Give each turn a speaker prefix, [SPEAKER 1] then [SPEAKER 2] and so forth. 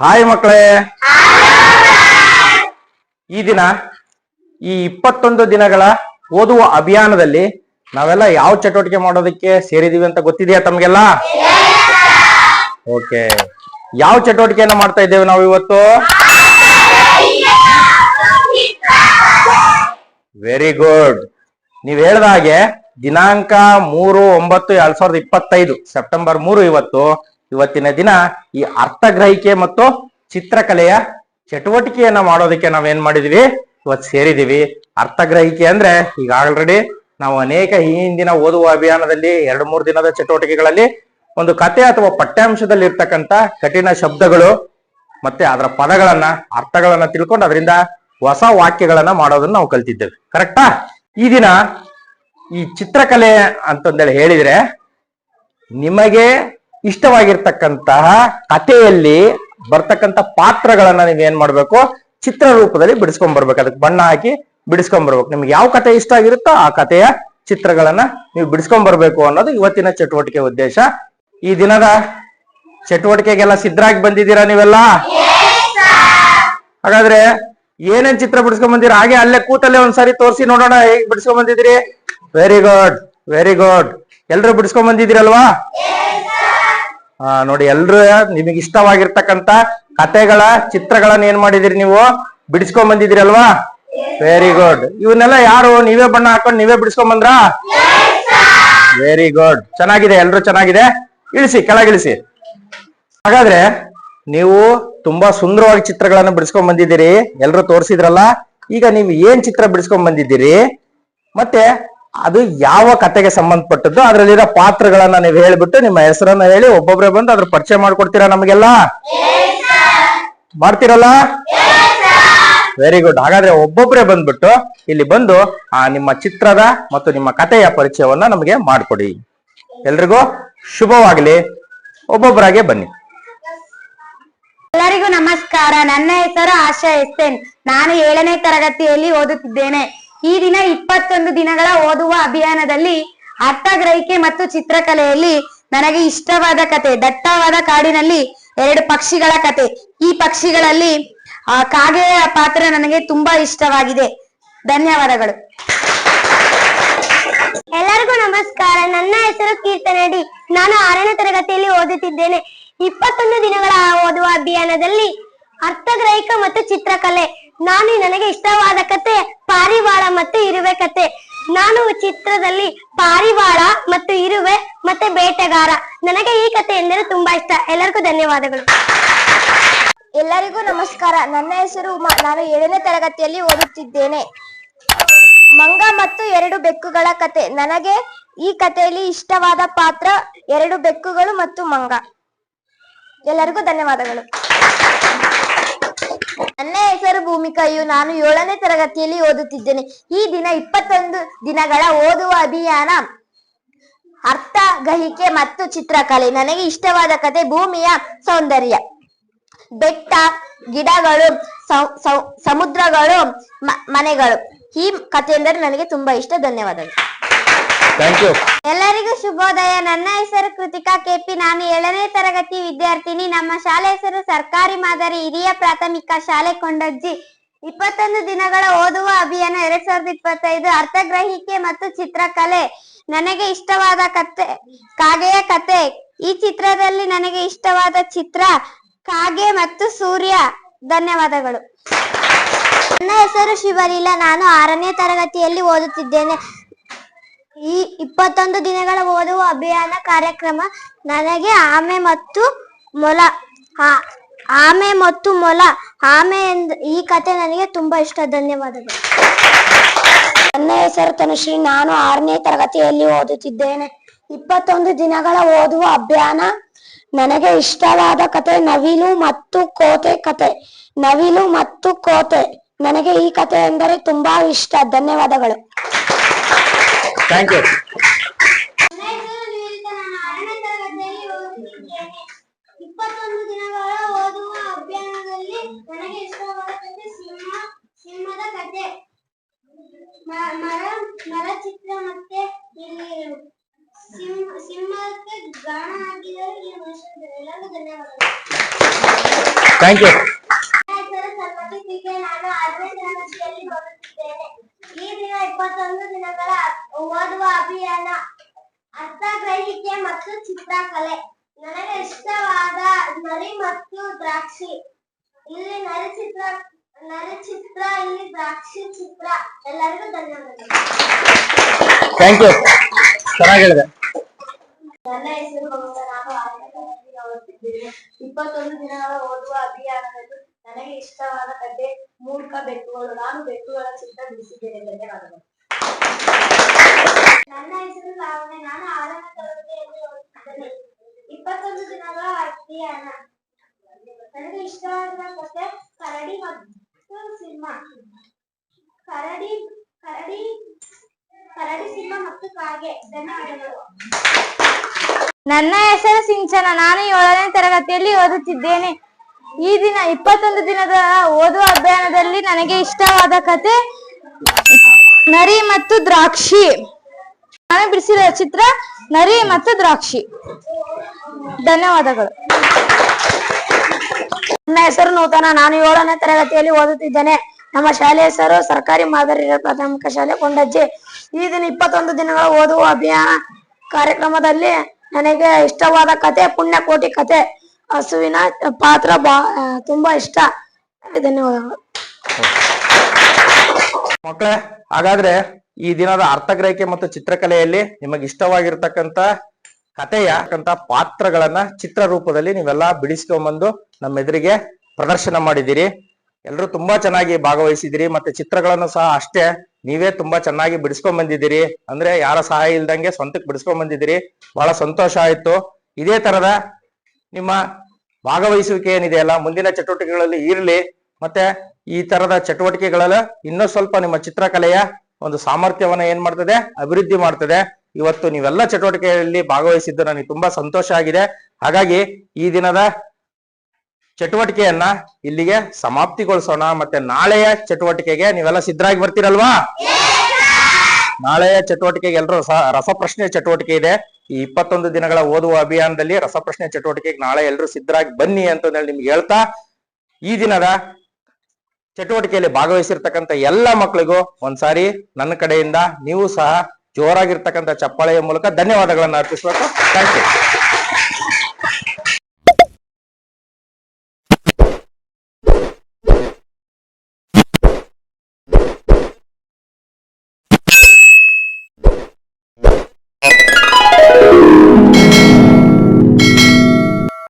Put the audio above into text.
[SPEAKER 1] Hi ಮಕ್ಕಳೇ. ಈ ದಿನ, ಈ ಇಪ್ಪತ್ತೊಂದು ದಿನಗಳ ಓದುವ ಅಭಿಯಾನದಲ್ಲಿ ನಾವೆಲ್ಲ ಯಾವ ಚಟುವಟಿಕೆ ಮಾಡೋದಕ್ಕೆ ಸೇರಿದೀವಿ ಅಂತ ಗೊತ್ತಿದೆಯಾ ತಮ್ಗೆಲ್ಲ? ಓಕೆ. ಯಾವ ಚಟುವಟಿಕೆಯನ್ನ ಮಾಡ್ತಾ ಇದ್ದೇವೆ ನಾವು ಇವತ್ತು? ವೆರಿ ಗುಡ್ ನೀವ್ ಹೇಳ್ದ ಹಾಗೆ ದಿನಾಂಕ ಮೂರು ಒಂಬತ್ತು ಎರಡ್ ಸಾವಿರದ ಇಪ್ಪತ್ತೈದು, ಸೆಪ್ಟೆಂಬರ್ ಮೂರು ಇವತ್ತು ಇವತ್ತಿನ ದಿನ ಈ ಅರ್ಥಗ್ರಹಿಕೆ ಮತ್ತು ಚಿತ್ರಕಲೆಯ ಚಟುವಟಿಕೆಯನ್ನ ಮಾಡೋದಕ್ಕೆ ನಾವೇನ್ ಮಾಡಿದೀವಿ? ಇವತ್ತು ಸೇರಿದೀವಿ. ಅರ್ಥಗ್ರಹಿಕೆ ಅಂದ್ರೆ ಈಗ ಆಲ್ರೆಡಿ ನಾವು ಅನೇಕ ಹಿಂದಿನ ಓದುವ ಅಭಿಯಾನದಲ್ಲಿ ಎರಡು ಮೂರು ದಿನದ ಚಟುವಟಿಕೆಗಳಲ್ಲಿ ಒಂದು ಕತೆ ಅಥವಾ ಪಠ್ಯಾಂಶದಲ್ಲಿ ಇರ್ತಕ್ಕಂತ ಕಠಿಣ ಶಬ್ದಗಳು ಮತ್ತೆ ಅದರ ಪದಗಳನ್ನ, ಅರ್ಥಗಳನ್ನ ತಿಳ್ಕೊಂಡು ಅದರಿಂದ ಹೊಸ ವಾಕ್ಯಗಳನ್ನ ಮಾಡೋದನ್ನ ನಾವು ಕಲ್ತಿದ್ದೇವೆ. ಕರೆಕ್ಟಾ ಈ ದಿನ ಈ ಚಿತ್ರಕಲೆ ಅಂತಂದೇಳಿ ಹೇಳಿದ್ರೆ ನಿಮಗೆ ಇಷ್ಟವಾಗಿರ್ತಕ್ಕಂತಹ ಕಥೆಯಲ್ಲಿ ಬರ್ತಕ್ಕಂಥ ಪಾತ್ರಗಳನ್ನ ನೀವ್ ಏನ್ ಮಾಡ್ಬೇಕು? ಚಿತ್ರ ರೂಪದಲ್ಲಿ ಬಿಡಿಸ್ಕೊಂಡ್ ಬರ್ಬೇಕು. ಅದಕ್ಕೆ ಬಣ್ಣ ಹಾಕಿ ಬಿಡಿಸ್ಕೊಂಡ್ ಬರ್ಬೇಕು. ನಿಮ್ಗೆ ಯಾವ ಕಥೆ ಇಷ್ಟ ಆಗಿರುತ್ತೋ ಆ ಕಥೆಯ ಚಿತ್ರಗಳನ್ನ ನೀವು ಬಿಡಿಸ್ಕೊಂಡ್ ಬರ್ಬೇಕು ಅನ್ನೋದು ಇವತ್ತಿನ ಚಟುವಟಿಕೆ ಉದ್ದೇಶ. ಈ ದಿನದ ಚಟುವಟಿಕೆಗೆಲ್ಲ ಸಿದ್ಧರಾಗಿ ಬಂದಿದ್ದೀರಾ ನೀವೆಲ್ಲ? ಹಾಗಾದ್ರೆ ಏನೇನ್ ಚಿತ್ರ ಬಿಡಿಸ್ಕೊಂಡ್ ಬಂದಿರ? ಹಾಗೆ ಅಲ್ಲೇ ಕೂತಲ್ಲೇ ಒಂದ್ಸಾರಿ ತೋರಿಸಿ ನೋಡೋಣ ಹೇಗ್ ಬಿಡಿಸ್ಕೊಂಡ್ ಬಂದಿದ್ರಿ ವೆರಿ ಗುಡ್ ವೆರಿ ಗುಡ್ ಎಲ್ರು ಬಿಡಿಸ್ಕೊಂಡ್ ಬಂದಿದ್ದೀರಲ್ವಾ? ನೋಡಿ ಎಲ್ರು ನಿಮಗೆ ಇಷ್ಟವಾಗಿರ್ತಕ್ಕಂತ ಕತೆಗಳ, ಚಿತ್ರಗಳನ್ನ ಏನ್ ಮಾಡಿದಿರಿ ನೀವು? ಬಿಡಿಸ್ಕೊಂಡ್ ಬಂದಿದ್ದೀರಲ್ವಾ? ವೆರಿ ಗುಡ್ ಇವನ್ನೆಲ್ಲ ಯಾರು? ನೀವೇ ಬಣ್ಣ ಹಾಕೊಂಡು ನೀವೇ ಬಿಡಿಸ್ಕೊಂಡ್ ಬಂದ್ರ? ವೆರಿ ಗುಡ್ ಚೆನ್ನಾಗಿದೆ, ಎಲ್ರು ಚೆನ್ನಾಗಿದೆ? ಇಳಿಸಿ ಕೆಳಗಿಳಿಸಿ ಹಾಗಾದ್ರೆ ನೀವು ತುಂಬಾ ಸುಂದರವಾಗಿ ಚಿತ್ರಗಳನ್ನ ಬಿಡಿಸ್ಕೊಂಡ್ ಬಂದಿದ್ದೀರಿ. ಎಲ್ರು ತೋರಿಸಿದ್ರಲ್ಲ. ಈಗ ನೀವು ಏನ್ ಚಿತ್ರ ಬಿಡಿಸ್ಕೊಂಡ್ ಬಂದಿದ್ದೀರಿ? ಮತ್ತೆ ಅದು ಯಾವ ಕತೆಗೆ ಸಂಬಂಧಪಟ್ಟದ್ದು, ಅದರಲ್ಲಿರೋ ಪಾತ್ರಗಳನ್ನ ನೀವು ಹೇಳ್ಬಿಟ್ಟು ನಿಮ್ಮ ಹೆಸರನ್ನ ಹೇಳಿ ಒಬ್ಬೊಬ್ರೆ ಬಂದು ಅದ್ರ ಪರಿಚಯ ಮಾಡ್ಕೊಡ್ತೀರಾ ನಮಗೆಲ್ಲ? ಮಾಡ್ತೀರಲ್ಲ? ವೆರಿ ಗುಡ್ ಹಾಗಾದ್ರೆ ಒಬ್ಬೊಬ್ರೆ ಬಂದ್ಬಿಟ್ಟು ಇಲ್ಲಿ ಬಂದು, ಆ, ನಿಮ್ಮ ಚಿತ್ರದ ಮತ್ತು ನಿಮ್ಮ ಕಥೆಯ ಪರಿಚಯವನ್ನ ನಮಗೆ ಮಾಡ್ಕೊಡಿ. ಎಲ್ರಿಗೂ ಶುಭವಾಗಲಿ. ಒಬ್ಬೊಬ್ಬರಾಗೆ ಬನ್ನಿ.
[SPEAKER 2] ಎಲ್ಲರಿಗೂ ನಮಸ್ಕಾರ. ನನ್ನ ಹೆಸರು ಆಶಾ ಎಸ್ ಎನ್. ನಾನು ಏಳನೇ ತರಗತಿಯಲ್ಲಿ ಓದುತ್ತಿದ್ದೇನೆ. ಈ ದಿನ ಇಪ್ಪತ್ತೊಂದು ದಿನಗಳ ಓದುವ ಅಭಿಯಾನದಲ್ಲಿ ಅರ್ಥಗ್ರಹಿಕೆ ಮತ್ತು ಚಿತ್ರಕಲೆಯಲ್ಲಿ ನನಗೆ ಇಷ್ಟವಾದ ಕತೆ, ದಟ್ಟವಾದ ಕಾಡಿನಲ್ಲಿ ಎರಡು ಪಕ್ಷಿಗಳ ಕತೆ. ಈ ಪಕ್ಷಿಗಳಲ್ಲಿ, ಆ, ಕಾಗೆಯ ಪಾತ್ರ ನನಗೆ ತುಂಬಾ ಇಷ್ಟವಾಗಿದೆ. ಧನ್ಯವಾದಗಳು.
[SPEAKER 3] ಎಲ್ಲರಿಗೂ ನಮಸ್ಕಾರ. ನನ್ನ ಹೆಸರು ಕೀರ್ತನಡಿ. ನಾನು ಆರನೇ ತರಗತಿಯಲ್ಲಿ ಓದುತ್ತಿದ್ದೇನೆ. ಇಪ್ಪತ್ತೊಂದು ದಿನಗಳ ಓದುವ ಅಭಿಯಾನದಲ್ಲಿ ಅರ್ಥಗ್ರಹಿಕ ಮತ್ತು ಚಿತ್ರಕಲೆ ನಾನು ನನಗೆ ಇಷ್ಟವಾದ ಕತೆ ಪಾರಿವಾಳ ಮತ್ತು ಇರುವೆ ಕತೆ. ನಾನು ಚಿತ್ರದಲ್ಲಿ ಪಾರಿವಾಳ ಮತ್ತು ಇರುವೆ ಮತ್ತೆ ಬೇಟೆಗಾರ. ನನಗೆ ಈ ಕತೆ ಎಂದರೆ ತುಂಬಾ ಇಷ್ಟ. ಎಲ್ಲರಿಗೂ ಧನ್ಯವಾದಗಳು. ಎಲ್ಲರಿಗೂ ನಮಸ್ಕಾರ. ನನ್ನ ಹೆಸರು ಉಮಾ. ನಾನು ಏಳನೇ ತರಗತಿಯಲ್ಲಿ ಓದುತ್ತಿದ್ದೇನೆ. ಮಂಗ ಮತ್ತು ಎರಡು ಬೆಕ್ಕುಗಳ ಕತೆ. ನನಗೆ ಈ ಕಥೆಯಲ್ಲಿ ಇಷ್ಟವಾದ ಪಾತ್ರ ಎರಡು ಬೆಕ್ಕುಗಳು ಮತ್ತು ಮಂಗ. ಎಲ್ಲರಿಗೂ ಧನ್ಯವಾದಗಳು. ನನ್ನ ಹೆಸರು ಭೂಮಿಕಾಯು ನಾನು ಏಳನೇ ತರಗತಿಯಲ್ಲಿ ಓದುತ್ತಿದ್ದೇನೆ. ಈ ದಿನ ಇಪ್ಪತ್ತೊಂದು ದಿನಗಳ ಓದುವ ಅಭಿಯಾನ. ಅರ್ಥ ಗಹಿಕೆ ಮತ್ತು ಚಿತ್ರಕಲೆ. ನನಗೆ ಇಷ್ಟವಾದ ಕತೆ ಭೂಮಿಯ ಸೌಂದರ್ಯ. ಬೆಟ್ಟ, ಗಿಡಗಳು ಸಮುದ್ರಗಳು ಮನೆಗಳು. ಈ ಕಥೆ ಎಂದರೆ ನನಗೆ ತುಂಬಾ ಇಷ್ಟ. ಧನ್ಯವಾದಗಳು.
[SPEAKER 1] ಥ್ಯಾಂಕ್ ಯು
[SPEAKER 3] ಎಲ್ಲರಿಗೂ ಶುಭೋದಯ. ನನ್ನ ಹೆಸರು ಕೃತಿಕಾ ಕೆಪಿ ನಾನು ಏಳನೇ ತರಗತಿ ವಿದ್ಯಾರ್ಥಿನಿ. ನಮ್ಮ ಶಾಲೆ ಹೆಸರು ಸರ್ಕಾರಿ ಮಾದರಿ ಹಿರಿಯ ಪ್ರಾಥಮಿಕ ಶಾಲೆ ಕೊಂಡಜ್ಜಿ. ಇಪ್ಪತ್ತೊಂದು ದಿನಗಳ ಓದುವ ಅಭಿಯಾನ ಎರಡ್ ಸಾವಿರದ ಇಪ್ಪತ್ತೈದು ಅರ್ಥಗ್ರಹಿಕೆ ಮತ್ತು ಚಿತ್ರಕಲೆ. ನನಗೆ ಇಷ್ಟವಾದ ಕತೆ ಕಾಗೆಯ ಕತೆ ಈ ಚಿತ್ರದಲ್ಲಿ ನನಗೆ ಇಷ್ಟವಾದ ಚಿತ್ರ ಕಾಗೆ ಮತ್ತು ಸೂರ್ಯ. ಧನ್ಯವಾದಗಳು. ನನ್ನ ಹೆಸರು ಶಿವಲೀಲಾ. ನಾನು ಆರನೇ ತರಗತಿಯಲ್ಲಿ ಓದುತ್ತಿದ್ದೇನೆ. ಈ ಇಪ್ಪತ್ತೊಂದು ದಿನಗಳ ಓದುವ ಅಭಿಯಾನ ಕಾರ್ಯಕ್ರಮ ನನಗೆ ಆಮೆ ಮತ್ತು ಮೊಲ ಆಮೆ ಮತ್ತು ಮೊಲ, ಆಮೆ ಎಂದು, ಈ ಕತೆ ನನಗೆ ತುಂಬಾ ಇಷ್ಟ. ಧನ್ಯವಾದಗಳು. ನನ್ನ ಹೆಸರು ತನುಶ್ರೀ. ನಾನು ಆರನೇ ತರಗತಿಯಲ್ಲಿ ಓದುತ್ತಿದ್ದೇನೆ. ಇಪ್ಪತ್ತೊಂದು ದಿನಗಳ ಓದುವ ಅಭಿಯಾನ ನನಗೆ ಇಷ್ಟವಾದ ಕತೆ ನವಿಲು ಮತ್ತು ಕೋತೆ ಕತೆ. ನವಿಲು ಮತ್ತು ಕೋತೆ. ನನಗೆ ಈ ಕತೆ ಎಂದರೆ ತುಂಬಾ ಇಷ್ಟ. ಧನ್ಯವಾದಗಳು.
[SPEAKER 1] ಥ್ಯಾಂಕ್ ಯು
[SPEAKER 3] ಇಪ್ಪತ್ತೊಂದು ದಿನಗಳ ಓದುವ ಅಭಿಯಾನದಲ್ಲಿ ನನಗೆ ಇಷ್ಟವಾದ ಕತೆ ಸಿಂಹ ಸಿಂಹದ ಕಥೆ ಮರ ಮರ ಚಿತ್ರ ಮತ್ತೆ ಇಲ್ಲಿ ಸಿಂಹ ಸಿಂಹಕ್ಕೆ ಗಾಣ ಹಾಕಿದರೆ ಈ ಎಲ್ಲರಿಗೂ ಧನ್ಯವಾದಗಳು
[SPEAKER 1] ಥ್ಯಾಂಕ್ ಯು
[SPEAKER 3] ಸರ್ ನಾನು ಆರನೇ ತರಗತಿಯಲ್ಲಿ ಓದುತ್ತಿದ್ದೇನೆ ಈ ದಿನ ಇಪ್ಪತ್ತೊಂದು ದಿನಗಳ ಓದುವ ಅಭಿಯಾನ ಅರ್ಥಗ್ರಹಿಕೆ ಮತ್ತು ಚಿತ್ರಕಲೆ. ನನಗೆ ಇಷ್ಟವಾದ ನರಿ ಮತ್ತು ದ್ರಾಕ್ಷಿ. ಇಲ್ಲಿ ನರಿ ಚಿತ್ರ ನರಿ ಚಿತ್ರ ಇಲ್ಲಿ ದ್ರಾಕ್ಷಿ ಚಿತ್ರ. ಎಲ್ಲರಿಗೂ ಧನ್ಯವಾದಗಳು.
[SPEAKER 1] ಥ್ಯಾಂಕ್ ಯು ಚೆನ್ನಾಗಿ ಹೇಳಿದೆ.
[SPEAKER 3] ನನ್ನ ಹೆಸರು ಮಮತಾ ನಾನು ಆರನೇ ಇಪ್ಪತ್ತೊಂದು ದಿನಗಳ ಓದುವ ಅಭಿಯಾನದಲ್ಲಿ ನನಗೆ ಇಷ್ಟವಾದ ಕಥೆ ಮೂರ್ಖ ಬೆಕ್ಕುಗಳು ನಾನು ಬೆಕ್ಕುಗಳ ಚಿತ್ರ ಬಿಡಿಸಿದ್ದೇನೆ ಧನ್ಯವಾದಗಳು. ನನ್ನ ಹೆಸರು ಲಾವಣ್ಯ ನಾನು ಆರನೇ ತರಗತಿಯಲ್ಲಿ ಓದುತ್ತಿದ್ದೇನೆ. ಇಪ್ಪತ್ತೊಂದು ದಿನಗಳ ಅಧ್ಯಯನ ನನಗೆ ಇಷ್ಟವಾದ ಕಥೆ ಕರಡಿ ಮತ್ತು ಸಿಂಹ. ಕರಡಿ ಕರಡಿ ಕರಡಿ, ಸಿಂಹ ಮತ್ತು ಕಾಗೆ. ಧನ್ಯವಾದಗಳು.
[SPEAKER 2] ನನ್ನ ಹೆಸರು ಸಿಂಚನ. ನಾನು ಏಳನೇ ತರಗತಿಯಲ್ಲಿ ಓದುತ್ತಿದ್ದೇನೆ. ಈ ದಿನ ಇಪ್ಪತ್ತೊಂದು ದಿನದ ಓದುವ ಅಭಿಯಾನದಲ್ಲಿ ನನಗೆ ಇಷ್ಟವಾದ ಕತೆ ನರಿ ಮತ್ತು ದ್ರಾಕ್ಷಿ. ನಾನು ಬಿಡಿಸಿದ ಚಿತ್ರ ನರಿ ಮತ್ತು ದ್ರಾಕ್ಷಿ. ಧನ್ಯವಾದಗಳು.
[SPEAKER 4] ನನ್ನ ಹೆಸರು ನೂತನ. ನಾನು ಏಳನೇ ತರಗತಿಯಲ್ಲಿ ಓದುತ್ತಿದ್ದೇನೆ. ನಮ್ಮ ಶಾಲೆ ಹೆಸರು ಸರ್ಕಾರಿ ಮಾದರಿ ಪ್ರಾಥಮಿಕ ಶಾಲೆ ಕೊಂಡಜ್ಜಿ. ಈ ದಿನ ಇಪ್ಪತ್ತೊಂದು ದಿನಗಳ ಓದುವ ಅಭಿಯಾನ ಕಾರ್ಯಕ್ರಮದಲ್ಲಿ ನನಗೆ ಇಷ್ಟವಾದ ಕತೆ ಪುಣ್ಯಕೋಟಿ ಕತೆ. ಹಸುವಿನ ಪಾತ್ರ ಬಾ ತುಂಬಾ ಇಷ್ಟ. ಧನ್ಯವಾದಗಳು.
[SPEAKER 1] ಮಕ್ಕಳೇ ಹಾಗಾದ್ರೆ ಈ ದಿನದ ಅರ್ಥಗ್ರಹಿಕೆ ಮತ್ತು ಚಿತ್ರಕಲೆಯಲ್ಲಿ ನಿಮಗೆ ಇಷ್ಟವಾಗಿರ್ತಕ್ಕಂತ ಕಥೆಯ ಪಾತ್ರಗಳನ್ನ ಚಿತ್ರ ರೂಪದಲ್ಲಿ ನೀವೆಲ್ಲ ಬಿಡಿಸ್ಕೊಂಡ್ಬಂದು ನಮ್ಮ ಎದುರಿಗೆ ಪ್ರದರ್ಶನ ಮಾಡಿದ್ದೀರಿ. ಎಲ್ಲರೂ ತುಂಬಾ ಚೆನ್ನಾಗಿ ಭಾಗವಹಿಸಿದಿರಿ ಮತ್ತೆ ಚಿತ್ರಗಳನ್ನು ಸಹ ಅಷ್ಟೇ ನೀವೇ ತುಂಬಾ ಚೆನ್ನಾಗಿ ಬಿಡಿಸ್ಕೊಂಡ್ ಬಂದಿದ್ದೀರಿ ಅಂದ್ರೆ ಯಾರ ಸಹಾಯ ಇಲ್ದಂಗೆ ಸ್ವಂತಕ್ಕೆ ಬಿಡಿಸ್ಕೊಂಡ್ ಬಂದಿದ್ದೀರಿ ಬಹಳ ಸಂತೋಷ ಆಯ್ತು. ಇದೇ ತರದ ನಿಮ್ಮ ಭಾಗವಹಿಸುವಿಕೆ ಏನಿದೆಯಲ್ಲ ಮುಂದಿನ ಚಟುವಟಿಕೆಗಳಲ್ಲಿ ಇರಲಿ, ಮತ್ತೆ ಈ ತರದ ಚಟುವಟಿಕೆಗಳಲ್ಲಿ ಇನ್ನೂ ಸ್ವಲ್ಪ ನಿಮ್ಮ ಚಿತ್ರಕಲೆಯ ಒಂದು ಸಾಮರ್ಥ್ಯವನ್ನ ಏನ್ ಮಾಡ್ತದೆ? ಅಭಿವೃದ್ಧಿ ಮಾಡ್ತದೆ. ಇವತ್ತು ನೀವೆಲ್ಲ ಚಟುವಟಿಕೆಯಲ್ಲಿ ಭಾಗವಹಿಸಿದ್ದು ನನಗೆ ತುಂಬಾ ಸಂತೋಷ ಆಗಿದೆ. ಹಾಗಾಗಿ ಈ ದಿನದ ಚಟುವಟಿಕೆಯನ್ನ ಇಲ್ಲಿಗೆ ಸಮಾಪ್ತಿಗೊಳಿಸೋಣ, ಮತ್ತೆ ನಾಳೆಯ ಚಟುವಟಿಕೆಗೆ ನೀವೆಲ್ಲ ಸಿದ್ಧರಾಗಿ ಬರ್ತೀರಲ್ವಾ? ನಾಳೆಯ ಚಟುವಟಿಕೆಗೆ ಎಲ್ಲರೂ ರಸಪ್ರಶ್ನೆ ಚಟುವಟಿಕೆ ಇದೆ. ಈ ಇಪ್ಪತ್ತೊಂದು ದಿನಗಳ ಓದುವ ಅಭಿಯಾನದಲ್ಲಿ ರಸಪ್ರಶ್ನೆ ಚಟುವಟಿಕೆಗೆ ನಾಳೆ ಎಲ್ಲರೂ ಸಿದ್ಧರಾಗಿ ಬನ್ನಿ ಅಂತ ಹೇಳಿ ನಿಮ್ಗೆ ಹೇಳ್ತಾ, ಈ ದಿನದ ಚಟುವಟಿಕೆಯಲ್ಲಿ ಭಾಗವಹಿಸಿರ್ತಕ್ಕಂಥ ಎಲ್ಲ ಮಕ್ಕಳಿಗೂ ಒಂದ್ಸಾರಿ ನನ್ನ ಕಡೆಯಿಂದ ನೀವು ಸಹ ಜೋರಾಗಿರ್ತಕ್ಕಂಥ ಚಪ್ಪಾಳೆಯ ಮೂಲಕ ಧನ್ಯವಾದಗಳನ್ನು ಅರ್ಪಿಸಬೇಕು. Thank you